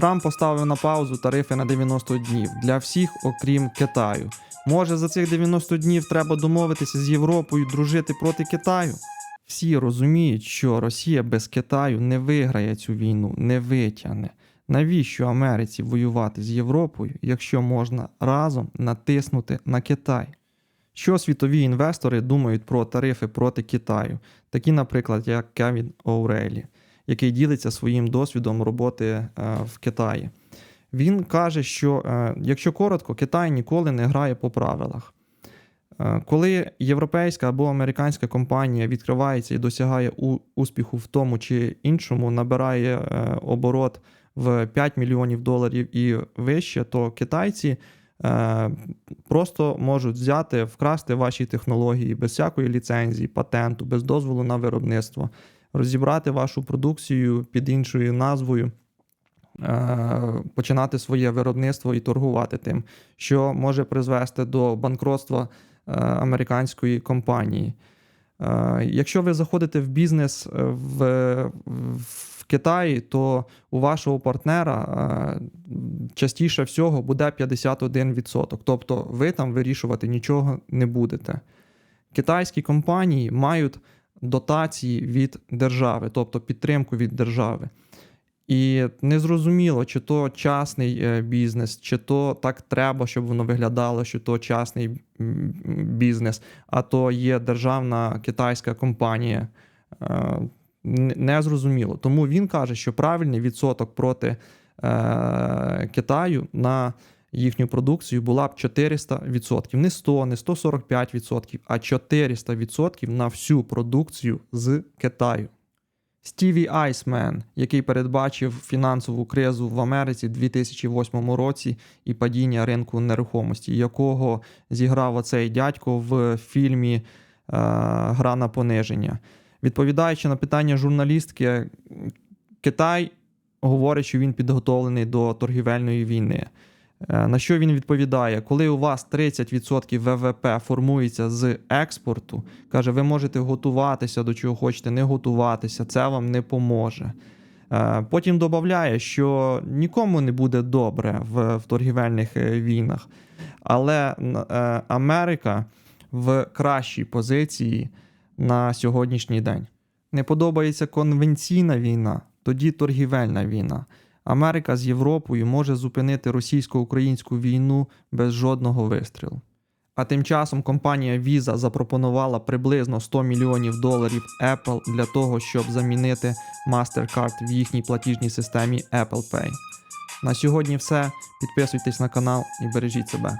Трамп поставив на паузу тарифи на 90 днів для всіх, окрім Китаю. Може, за цих 90 днів треба домовитися з Європою, дружити проти Китаю? Всі розуміють, що Росія без Китаю не виграє цю війну, не витягне. Навіщо Америці воювати з Європою, якщо можна разом натиснути на Китай? Що світові інвестори думають про тарифи проти Китаю, такі, наприклад, як Кевін О'Рейлі, який ділиться своїм досвідом роботи е, в Китаї. Він каже, що е, якщо коротко, Китай ніколи не грає по правилах. Е, Коли європейська або американська компанія відкривається і досягає успіху в тому чи іншому, набирає оборот в 5 мільйонів доларів і вище, то китайці просто можуть взяти, вкрасти ваші технології без всякої ліцензії, патенту, без дозволу на виробництво, розібрати вашу продукцію під іншою назвою. е, Починати своє виробництво і торгувати тим, що може призвести до банкротства е, американської компанії. Е, Якщо ви заходите в бізнес в, в Китаї, то у вашого партнера частіше всього буде 51%. Тобто ви там вирішувати нічого не будете. Китайські компанії мають дотації від держави, тобто підтримку від держави. І незрозуміло, чи то частний е, бізнес, чи то так треба, щоб воно виглядало, що то частний бізнес, а то є державна китайська компанія. Е, Незрозуміло. Тому він каже, що правильний відсоток проти е, Китаю на їхню продукцію була б 400%. Не 100, не 145%, а 400% на всю продукцію з Китаю. Стіві Айсмен, який передбачив фінансову кризу в Америці в 2008 році і падіння ринку нерухомості, якого зіграв оцей дядько в фільмі е, Гра на пониження. Відповідаючи на питання журналістки, Китай говорить, що він підготовлений до торгівельної війни. Е, На що він відповідає? Коли у вас 30% ВВП формується з експорту, каже, ви можете готуватися до чого хочете, не готуватися, це вам не поможе. Е, Потім додає, що нікому не буде добре в, в торгівельних е, війнах, але Америка в кращій позиції на сьогоднішній день. Не подобається конвенційна війна, тоді торгівельна війна. Америка з Європою може зупинити російсько-українську війну без жодного вистрілу. А тим часом компанія Visa запропонувала приблизно 100 мільйонів доларів Apple для того, щоб замінити MasterCard в їхній платіжній системі Apple Pay. На сьогодні все. Підписуйтесь на канал і бережіть себе.